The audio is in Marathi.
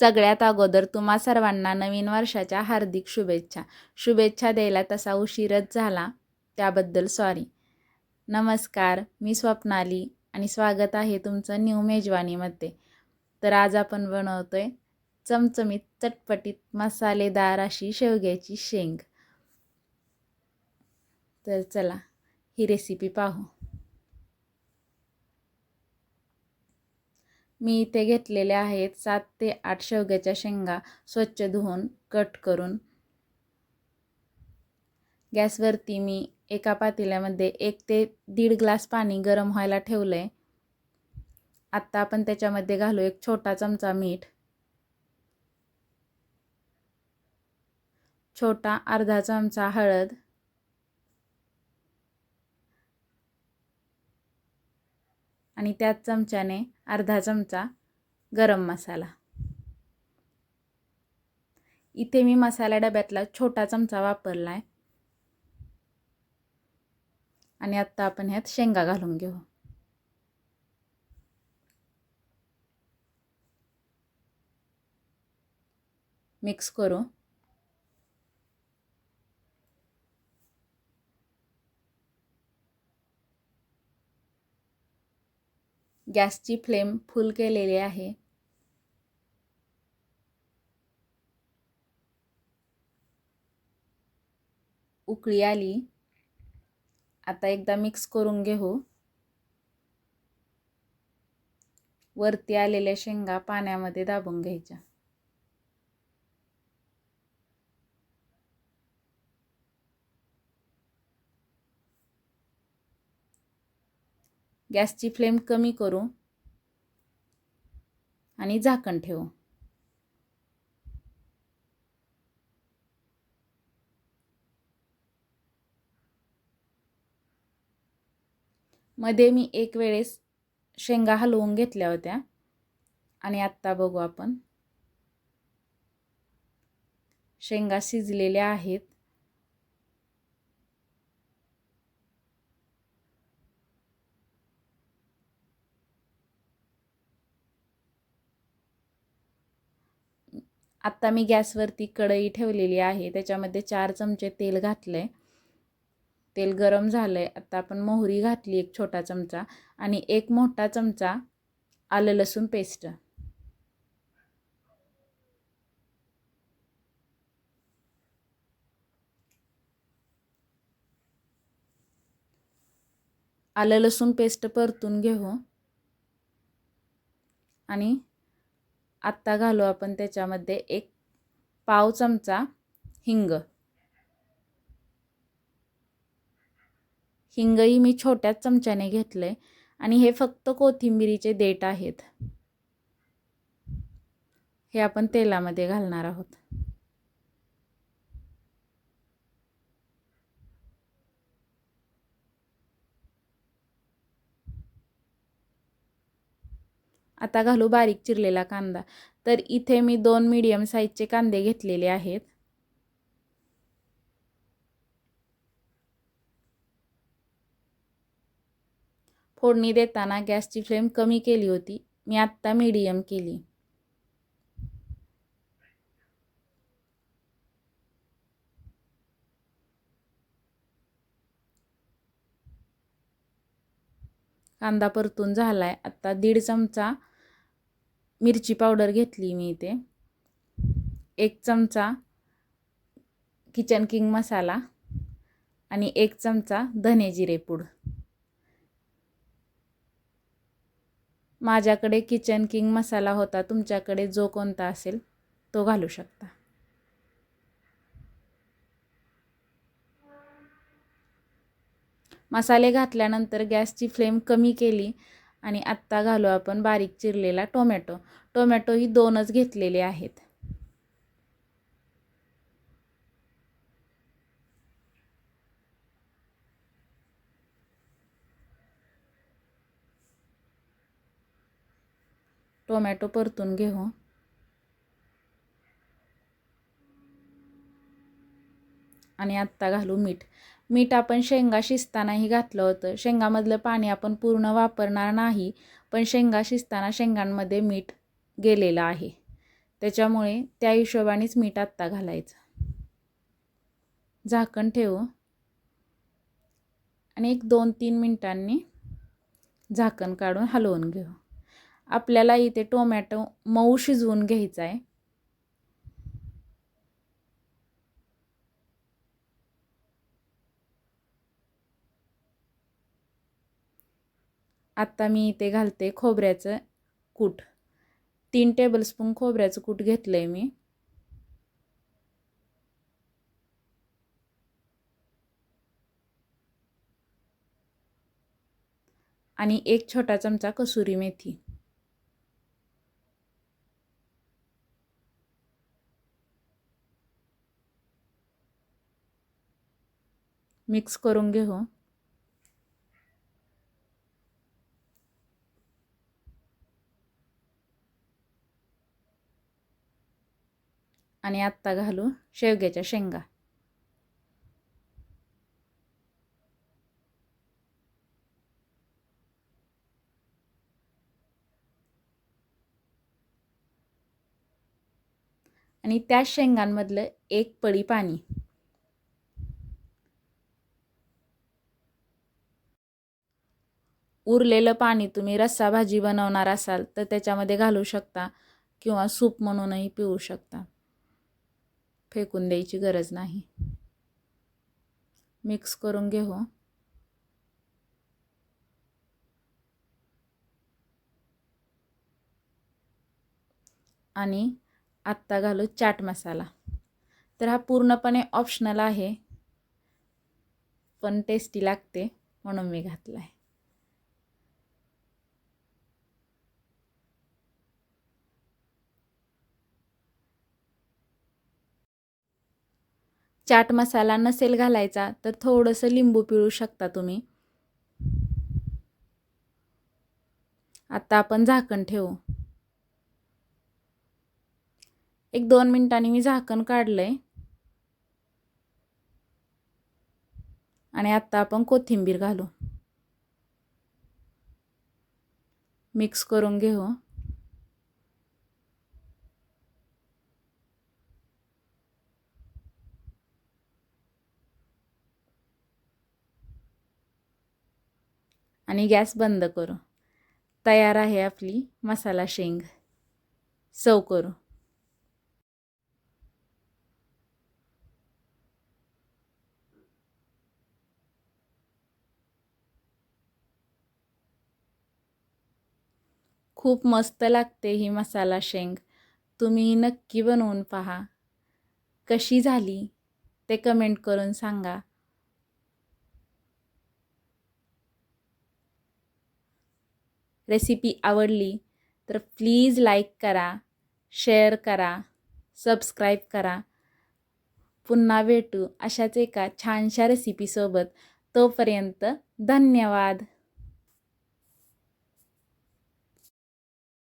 सगळ्यात अगोदर तुम्हा सर्वांना नवीन वर्षाच्या हार्दिक शुभेच्छा. शुभेच्छा द्यायला तसा उशीरच झाला. त्याबद्दल सॉरी नमस्कार मी स्वप्नाली आणि स्वागत आहे तुमचं न्यू मेजवानीमध्ये. तर आज आपण बनवतो आहे चमचमीत चटपटीत मसालेदार अशी शेवग्याची शेंग. तर चला ही रेसिपी पाहू. मी इथे घेतलेल्या आहेत सात ते आठ शेवग्याच्या शेंगा स्वच्छ धुवून कट करून. गॅसवरती मी एका पातेल्यामध्ये एक ते दीड ग्लास पाणी गरम व्हायला ठेवलं आहे आत्ता आपण त्याच्यामध्ये घालू एक छोटा चमचा मीठ. छोटा अर्धा चमचा हळद. आणि त्याच चमच्याने अर्धा चमचा गरम मसाला. इथे मी मसाला डब्यातला छोटा चमचा वापरला आहे आणि आत्ता आपण ह्यात शेंगा घालून घेऊ. मिक्स करू. गॅसची फ्लेम फुल केलेली आहे. उकळी आली. आता एकदा मिक्स करून घेऊ. वरती आलेल्या शेंगा पाण्यामध्ये दाबून घ्यायच्या. गॅसची फ्लेम कमी करू आणि झाकण ठेवू. मध्ये मी एक वेळेस शेंगा हलवून घेतल्या होत्या. आणि आत्ता बघू आपण. शेंगा शिजलेल्या आहेत. आत्ता मी गॅसवरती कढई ठेवलेली आहे. त्याच्यामध्ये चार चमचे तेल घातलं आहे तेल गरम झालं आहे आत्ता आपण मोहरी घातली एक छोटा चमचा आणि एक मोठा चमचा आलं लसूण पेस्ट. आलं लसूण पेस्ट परतून घेऊ. आणि आत्ता घालू आपण त्याच्यामध्ये एक पाव चमचा हिंग. हिंगही मी छोट्याच चमच्याने घेतले आणि हे फक्त कोथिंबिरीचे देठ आहेत. हे आपण तेलामध्ये घालणार आहोत. आता घालू बारीक चिरलेला कांदा. तर इथे मी दोन मीडियम साईजचे कांदे घेतलेले आहेत. फोडणी देताना गॅसची फ्लेम कमी केली होती. मी आत्ता मीडियम केली. कांदा परतून झाला आहे आत्ता दीड चमचा मिरची पावडर घेतली मी इथे. एक चमचा किचन किंग मसाला आणि एक चमचा धने जिरेपूड माझ्याकडे किचन किंग मसाला होता तुमच्याकडे जो कोणता असेल तो घालू शकता. मसाले घातल्यानंतर गॅसची फ्लेम कमी केली आणि आत्ता घालू आपण बारीक चिरलेला टोमॅटो. टोमॅटो ही दोनच घेतलेले आहेत. टोमॅटो परतून घेऊ. आणि आत्ता घालू मीठ. मीठ आपण शेंगा शिजतानाही घातलं होतं. शेंगामधलं पाणी आपण पूर्ण वापरणार नाही पण शेंगा शिजताना शेंगांमध्ये मीठ गेलेलं आहे. त्याच्यामुळे त्या हिशोबानेच मीठ आत्ता घालायचं. झाकण ठेवू. आणि एक दोन तीन मिनटांनी झाकण काढून हलवून घेऊ. आपल्याला इथे टोमॅटो मऊ शिजवून घ्यायचा आहे आत्ता मी इथे घालते खोबऱ्याचं कूट. तीन टेबलस्पून खोबऱ्याचं कूट घेतलं आहे मी. आणि एक छोटा चमचा कसुरी मेथी. मिक्स करून घेऊ. आणि आत्ता घालू शेवग्याच्या शेंगा. आणि त्या शेंगांमधलं एक पडी पाणी. उरलेलं पाणी तुम्ही रस्सा भाजी बनवणार असाल तर त्याच्यामध्ये घालू शकता किंवा सूप म्हणूनही पिऊ शकता. फेकून द्यायची गरज नाही. मिक्स करून घेऊ. आणि आत्ता घालू चाट मसाला. तर हा पूर्णपणे ऑप्शनल आहे. पण टेस्टी लागते म्हणून मी घातला आहे चाट मसाला नसेल घालायचा तर थोडंसं लिंबू पिळू शकता तुम्ही. आत्ता आपण झाकण ठेवू. एक दोन मिनिटांनी मी झाकण काढलं आहे आणि आत्ता आपण कोथिंबीर घालू. मिक्स करून घेऊ. आणि गॅस बंद करू. तयार आहे आपली मसाला शेंग. सव करू. खूप मस्त लागते ही मसाला शेंग. तुम्ही नक्की बनवून पहा. कशी झाली ते कमेंट करून सांगा. रेसिपी आवडली तर प्लीज लाईक करा शेअर करा सबस्क्राईब करा. पुन्हा भेटू अशाच एका छानशा रेसिपीसोबत तोपर्यंत धन्यवाद.